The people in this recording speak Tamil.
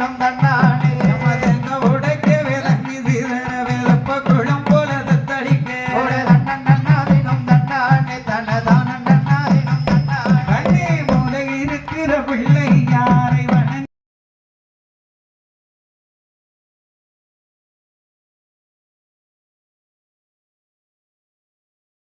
நந்தன